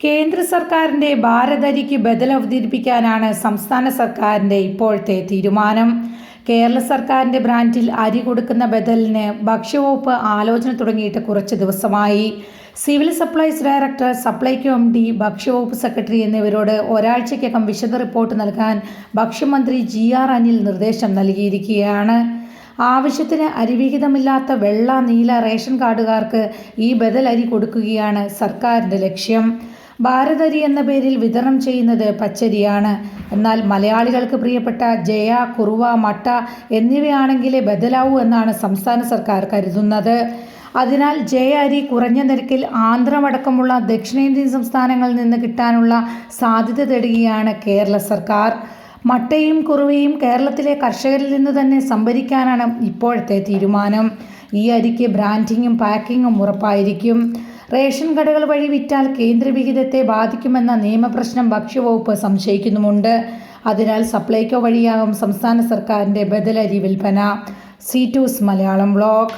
കേന്ദ്ര സർക്കാരിന്റെ ഭാരതരിക്ക് ബദൽ അവതരിപ്പിക്കാനാണ് സംസ്ഥാന സർക്കാരിന്റെ ഇപ്പോഴത്തെ തീരുമാനം. കേരള സർക്കാരിന്റെ ബ്രാൻഡിൽ അരി കൊടുക്കുന്ന ബദലിന് ഭക്ഷ്യവകുപ്പ് ആലോചന തുടങ്ങിയിട്ട് കുറച്ച് ദിവസമായി. Civil supplies director Supplyco M D ഭക്ഷ്യവകുപ്പ് secretary എന്നിവരോട് ഒരാഴ്ചയ്ക്കകം വിശദ റിപ്പോർട്ട് നൽകാൻ ഭക്ഷ്യമന്ത്രി ജി ആർ അനിൽ നിർദ്ദേശം നൽകിയിരിക്കുകയാണ്. ആവശ്യത്തിന് അരിവിഹിതമില്ലാത്ത വെള്ള നീല റേഷൻ കാർഡുകാർക്ക് ഈ ബദൽ അരി കൊടുക്കുകയാണ് സർക്കാരിന്റെ ലക്ഷ്യം. ഭാരതരി എന്ന പേരിൽ വിതരണം ചെയ്യുന്നത് പച്ചരിയാണ്. എന്നാൽ മലയാളികൾക്ക് പ്രിയപ്പെട്ട ജയ കുറുവ മട്ട എന്നിവയാണെങ്കിലേ ബദലാവൂ എന്നാണ് സംസ്ഥാന സർക്കാർ കരുതുന്നത്. അതിനാൽ ജയ അരി കുറഞ്ഞ നിരക്കിൽ ആന്ധ്രമടക്കമുള്ള ദക്ഷിണേന്ത്യൻ സംസ്ഥാനങ്ങളിൽ നിന്ന് കിട്ടാനുള്ള സാധ്യത തേടുകയാണ് കേരള സർക്കാർ. മട്ടയും കുറുവയും കേരളത്തിലെ കർഷകരിൽ നിന്ന് തന്നെ സംഭരിക്കാനാണ് ഇപ്പോഴത്തെ തീരുമാനം. ഈ അരിക്ക് ബ്രാൻഡിങ്ങും പാക്കിങ്ങും ഉറപ്പായിരിക്കും. റേഷൻ കടകൾ വഴി വിറ്റാൽ കേന്ദ്രവിഹിതത്തെ ബാധിക്കുമെന്ന നിയമപ്രശ്നം ഭക്ഷ്യവകുപ്പ് സംശയിക്കുന്നുമുണ്ട്. അതിനാൽ സപ്ലൈകോ വഴിയാകും സംസ്ഥാന സർക്കാരിന്റെ ബദലരി വിൽപ്പന. C two's Malayalam vlog